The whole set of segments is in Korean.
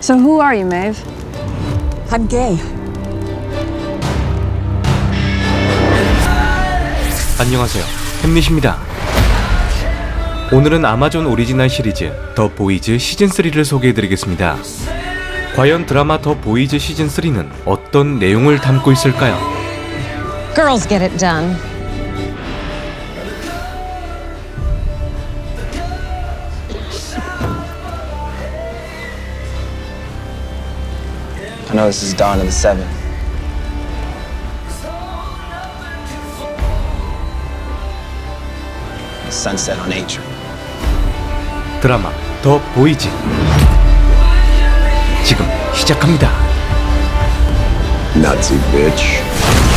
So who are you, Maeve? I'm gay. 안녕하세요. 햄릿입니다. 오늘은 아마존 오리지널 시리즈 더 보이즈 시즌 3를 소개해 드리겠습니다. 과연 드라마 더 보이즈 시즌 3는 어떤 내용을 담고 있을까요? Girls get it done. know this is dawn of the seven. Sunset on nature. 드라마 더 보이즈 지금 시작합니다. Nazi bitch.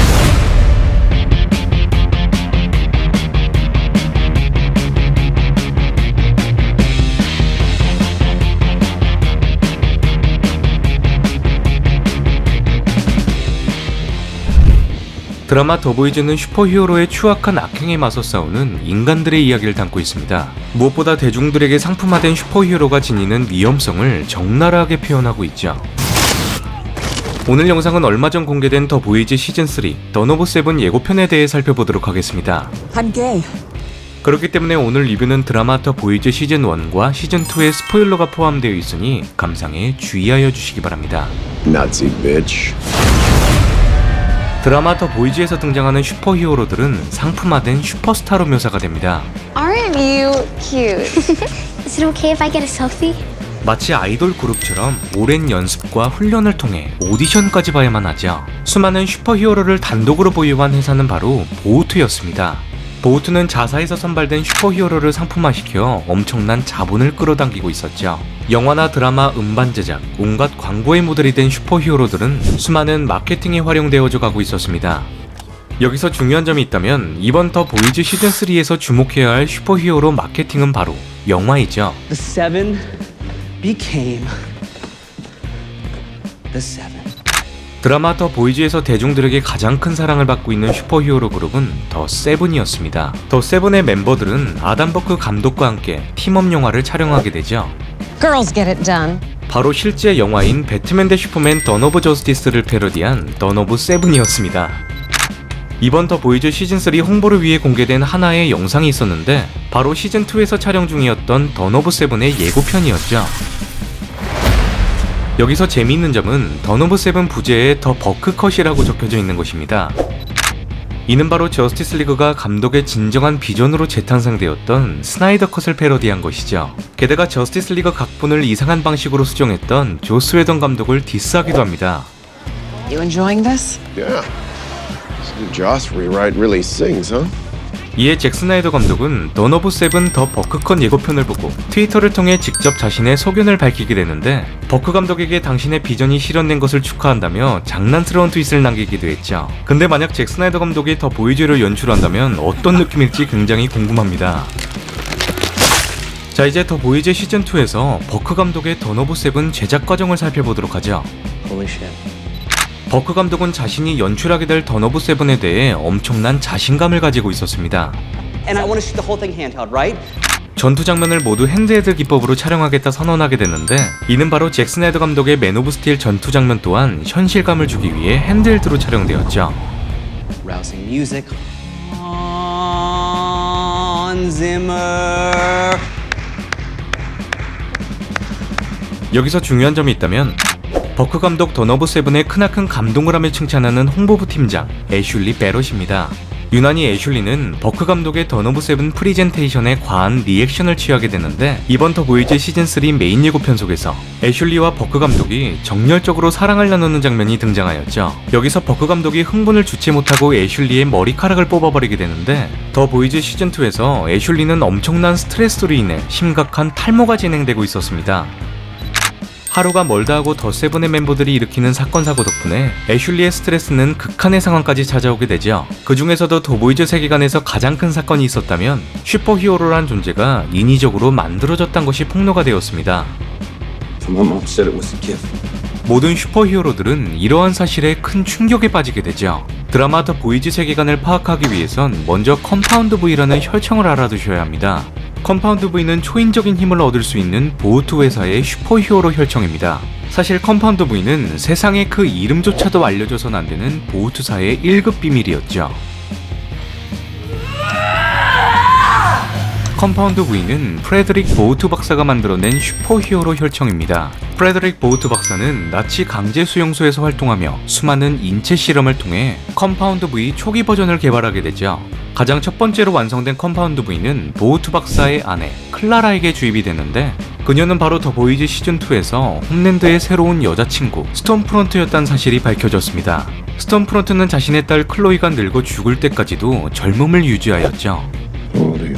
드라마 더 보이즈는 슈퍼히어로의 추악한 악행에 맞서 싸우는 인간들의 이야기를 담고 있습니다. 무엇보다 대중들에게 상품화된 슈퍼히어로가 지니는 위험성을 적나라하게 표현하고 있죠. 오늘 영상은 얼마 전 공개된 더 보이즈 시즌 3 던오브 세븐 예고편에 대해 살펴보도록 하겠습니다. I'm gay. 그렇기 때문에 오늘 리뷰는 드라마 더 보이즈 시즌 1과 시즌 2의 스포일러가 포함되어 있으니 감상에 주의하여 주시기 바랍니다. Nazi bitch. 드라마 더 보이즈에서 등장하는 슈퍼히어로들은 상품화된 슈퍼스타로 묘사가 됩니다. Aren't you cute? Is it okay if I get a selfie? 마치 아이돌 그룹처럼 오랜 연습과 훈련을 통해 오디션까지 봐야만 하죠. 수많은 슈퍼히어로를 단독으로 보유한 회사는 바로 보우투였습니다. 보우투는 자사에서 선발된 슈퍼히어로를 상품화시켜 엄청난 자본을 끌어당기고 있었죠. 영화나 드라마, 음반 제작, 온갖 광고의 모델이 된 슈퍼히어로들은 수많은 마케팅에 활용되어져 가고 있었습니다. 여기서 중요한 점이 있다면 이번 더 보이즈 시즌 3에서 주목해야 할 슈퍼히어로 마케팅은 바로 영화이죠. The seven became the seven. 드라마 더 보이즈에서 대중들에게 가장 큰 사랑을 받고 있는 슈퍼히어로 그룹은 더 세븐이었습니다. 더 세븐의 멤버들은 아담 버크 감독과 함께 팀업 영화를 촬영하게 되죠. Girls get it done. 바로 실제 영화인 배트맨 대 슈퍼맨 던 오브 저스티스를 패러디한 던 오브 세븐이었습니다. 이번 더 보이즈 시즌 3 홍보를 위해 공개된 하나의 영상이 있었는데 바로 시즌 2에서 촬영 중이었던 던 오브 세븐의 예고편이었죠. 여기서 재미있는 점은 던 오브 세븐 부제에 더 버크컷이라고 적혀져 있는 것입니다. 이는 바로 저스티스 리그가 감독의 진정한 비전으로 재탄생되었던 스나이더 컷을 패러디한 것이죠. 게다가 저스티스 리그 각본을 이상한 방식으로 수정했던 조스 웨던 감독을 디스하기도 합니다. You enjoying this? Yeah. Joss rewrite really sings, huh? 이에 잭 스나이더 감독은 던 오브 세븐 더 버크컷 예고편을 보고 트위터를 통해 직접 자신의 소견을 밝히게 되는데 버크 감독에게 당신의 비전이 실현된 것을 축하한다며 장난스러운 트윗을 남기기도 했죠. 근데 만약 잭 스나이더 감독이 더 보이즈를 연출한다면 어떤 느낌일지 굉장히 궁금합니다. 자 이제 더 보이즈 시즌2에서 버크 감독의 던 오브 세븐 제작 과정을 살펴보도록 하죠. 버크 감독은 자신이 연출하게 될 던 오브 세븐에 대해 엄청난 자신감을 가지고 있었습니다. Handheld, right? 전투 장면을 모두 핸드헤드 기법으로 촬영하겠다 선언하게 됐는데 이는 바로 잭슨 헤드 감독의 맨 오브 스틸 전투 장면 또한 현실감을 주기 위해 핸드헬드로 촬영되었죠. 여기서 중요한 점이 있다면 버크 감독 던 오브 세븐의 크나큰 감동을 하며 칭찬하는 홍보부 팀장 애슐리 베럿입니다. 유난히 애슐리는 버크 감독의 던 오브 세븐 프리젠테이션에 과한 리액션을 취하게 되는데 이번 더 보이즈 시즌 3 메인 예고편 속에서 애슐리와 버크 감독이 정열적으로 사랑을 나누는 장면이 등장하였죠. 여기서 버크 감독이 흥분을 주체 못하고 애슐리의 머리카락을 뽑아버리게 되는데 더 보이즈 시즌 2에서 애슐리는 엄청난 스트레스로 인해 심각한 탈모가 진행되고 있었습니다. 하루가 멀다 하고 더 세븐의 멤버들이 일으키는 사건 사고 덕분에 애슐리의 스트레스는 극한의 상황까지 찾아오게 되죠. 그 중에서도 더보이즈 세계관에서 가장 큰 사건이 있었다면 슈퍼히어로란 존재가 인위적으로 만들어졌다는 것이 폭로가 되었습니다. 모든 슈퍼히어로들은 이러한 사실에 큰 충격에 빠지게 되죠. 드라마 더 보이즈 세계관을 파악하기 위해선 먼저 컴파운드 V라는 혈청을 알아두셔야 합니다. 컴파운드 V는 초인적인 힘을 얻을 수 있는 보우트 회사의 슈퍼히어로 혈청입니다. 사실 컴파운드 V는 세상에 그 이름조차도 알려줘선 안 되는 보우트사의 1급 비밀이었죠. 컴파운드 V는 프레드릭 보우트 박사가 만들어낸 슈퍼히어로 혈청입니다. 프레드릭 보우트 박사는 나치 강제 수용소에서 활동하며 수많은 인체 실험을 통해 컴파운드 V 초기 버전을 개발하게 되죠. 가장 첫 번째로 완성된 컴파운드 V는 보우트 박사의 아내 클라라에게 주입이 되는데 그녀는 바로 더 보이즈 시즌2에서 홈랜드의 새로운 여자친구 스톰프론트였다는 사실이 밝혀졌습니다. 스톰프론트는 자신의 딸 클로이가 늙어 죽을 때까지도 젊음을 유지하였죠. Are you?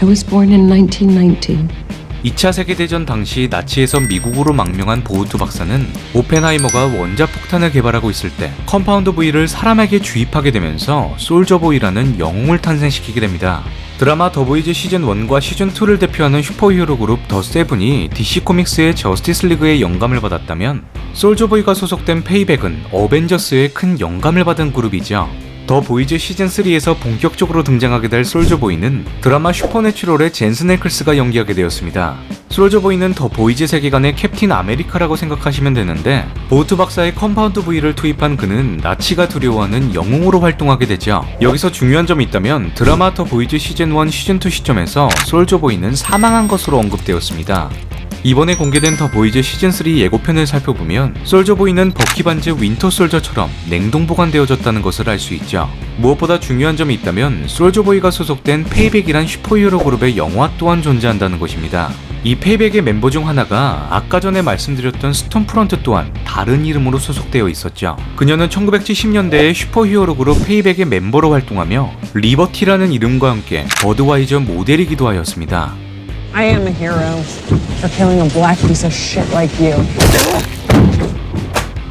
I was born in 1919. 2차 세계대전 당시 나치에서 미국으로 망명한 보우트 박사는 오펜하이머가 원자 폭탄을 개발하고 있을 때 컴파운드 V를 사람에게 주입하게 되면서 솔저보이라는 영웅을 탄생시키게 됩니다. 드라마 더보이즈 시즌 1과 시즌 2를 대표하는 슈퍼히어로 그룹 더 세븐이 DC 코믹스의 저스티스 리그의 영감을 받았다면 솔저보이가 소속된 페이백은 어벤져스의 큰 영감을 받은 그룹이죠. 더 보이즈 시즌 3에서 본격적으로 등장하게 될 솔저보이는 드라마 슈퍼내추럴의 젠슨 에클스가 연기하게 되었습니다. 솔저보이는 더 보이즈 세계관의 캡틴 아메리카라고 생각하시면 되는데 보트 박사의 컴파운드 V를 투입한 그는 나치가 두려워하는 영웅으로 활동하게 되죠. 여기서 중요한 점이 있다면 드라마 더 보이즈 시즌 1, 시즌 2 시점에서 솔저보이는 사망한 것으로 언급되었습니다. 이번에 공개된 더 보이즈 시즌3 예고편을 살펴보면 솔저보이는 버키 반즈 윈터 솔저처럼 냉동 보관되어졌다는 것을 알 수 있죠. 무엇보다 중요한 점이 있다면 솔저보이가 소속된 페이백이란 슈퍼히어로 그룹의 영화 또한 존재한다는 것입니다. 이 페이백의 멤버 중 하나가 아까 전에 말씀드렸던 스톰프런트 또한 다른 이름으로 소속되어 있었죠. 그녀는 1970년대에 슈퍼히어로 그룹 페이백의 멤버로 활동하며 리버티라는 이름과 함께 버드와이저 모델이기도 하였습니다. I am a hero for killing a black piece of shit like you.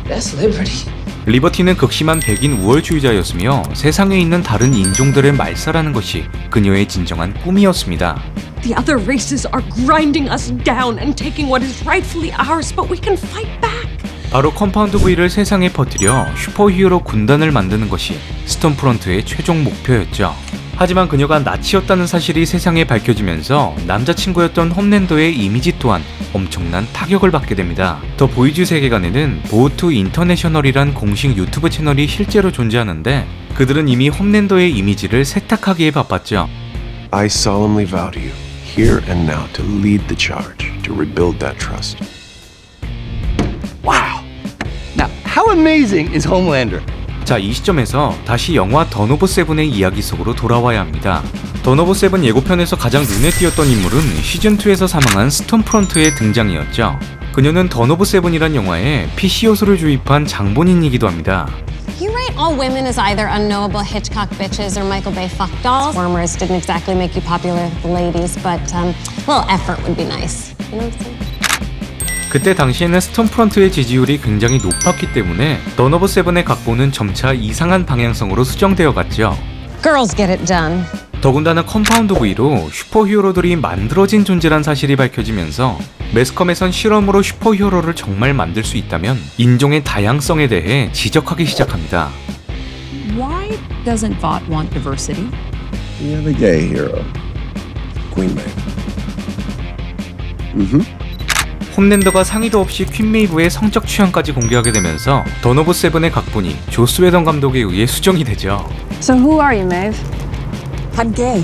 That's liberty. 리버티는 극심한 백인 우월주의자였으며 세상에 있는 다른 인종들을 말살하는 것이 그녀의 진정한 꿈이었습니다. The other races are grinding us down and taking what is rightfully ours, but we can fight back. 바로 컴파운드 V를 세상에 퍼뜨려 슈퍼히어로 군단을 만드는 것이 스톰프런트의 최종 목표였죠. 하지만 그녀가 나치였다는 사실이 세상에 밝혀지면서 남자친구였던 홈랜더의 이미지 또한 엄청난 타격을 받게 됩니다. 더 보이즈 세계관에는 보우투 인터내셔널이란 공식 유튜브 채널이 실제로 존재하는데 그들은 이미 홈랜더의 이미지를 세탁하기에 바빴죠. I solemnly vow to you, here and now, to lead the charge to rebuild that trust. How amazing is Homelander? 자, 이 시점에서 다시 영화 던오브 세븐의 이야기 속으로 돌아와야 합니다. 던오브 세븐 예고편에서 가장 눈에 띄었던 인물은 시즌2에서 사망한 스톰프런트의 등장이었죠. 그녀는 던오브 세븐이란 영화에 PC 요소를 주입한 장본인이기도 합니다. You write all women as either unknowable Hitchcock bitches or Michael Bay fuck dolls. Warmers didn't exactly make you popular with the ladies, but um, a little effort would be nice. You know what I'm saying? 그때 당시에는 스톰프런트의 지지율이 굉장히 높았기 때문에 던오브 세븐의 각본은 점차 이상한 방향성으로 수정되어 갔죠. Girls get it done. 더군다나 컴파운드 V로 슈퍼히어로들이 만들어진 존재란 사실이 밝혀지면서 매스컴에선 실험으로 슈퍼히어로를 정말 만들 수 있다면 인종의 다양성에 대해 지적하기 시작합니다. Why doesn't Vought want diversity? We have a gay hero, Queen Maeve. 홈랜더가 상의도 없이 퀸메이브의 성적 취향까지 공개하게 되면서 던오브 세븐의 각본이 조스 웨던 감독에 의해 수정이 되죠. So who are you, Maeve? I'm gay.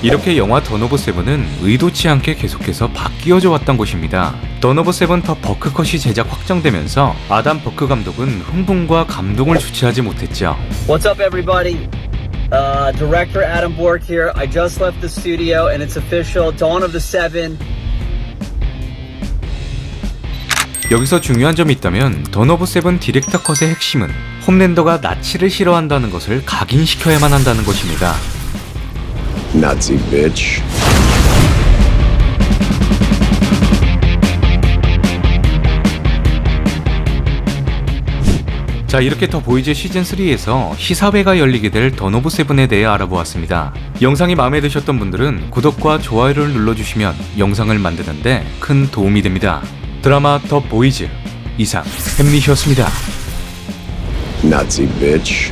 이렇게 영화 던오브 세븐은 의도치 않게 계속해서 바뀌어져 왔던 것입니다. 던오브 세븐 더 버크컷이 제작 확정되면서 아담 버크 감독은 흥분과 감동을 주체하지 못했죠. What's up, everybody? Uh, director Adam Bork here. I just left the studio, and it's official. Dawn of the Seven. 여기서 중요한 점이 있다면 던 오브 세븐 디렉터 컷의 핵심은 홈랜더가 나치를 싫어한다는 것을 각인시켜야만 한다는 것입니다. Nazi bitch. 자 이렇게 더 보이즈 시즌3에서 시사회가 열리게 될 던 오브 세븐에 대해 알아보았습니다. 영상이 마음에 드셨던 분들은 구독과 좋아요를 눌러주시면 영상을 만드는데 큰 도움이 됩니다. 드라마 더 보이즈 이상 햄릿이었습니다. Nazi bitch.